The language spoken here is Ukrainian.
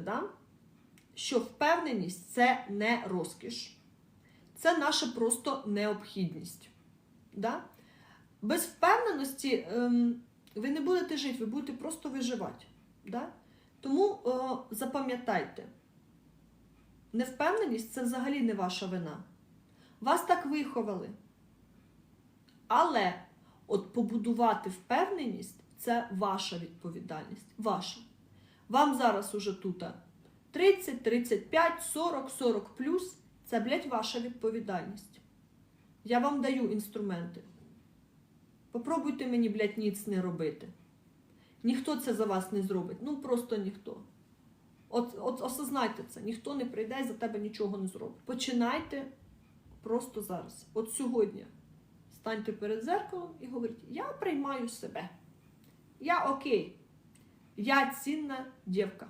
да? що впевненість це не розкіш, це наша просто необхідність. Да? Без впевненості ем, ви не будете жити, ви будете просто виживати. Да? Тому е, запам'ятайте, невпевненість це взагалі не ваша вина. Вас так виховали. Але от побудувати впевненість це ваша відповідальність. Ваша. Вам зараз уже тут 30, 35, 40, 40 плюс. Це, блядь, ваша відповідальність. Я вам даю інструменти. Попробуйте мені, блядь, ніц не робити. Ніхто це за вас не зробить. Ну просто ніхто. От, от осознайте це, ніхто не прийде і за тебе нічого не зробить. Починайте просто зараз. От сьогодні. Станьте перед зеркалом і говоріть: я приймаю себе. Я окей. Я цінна дівка.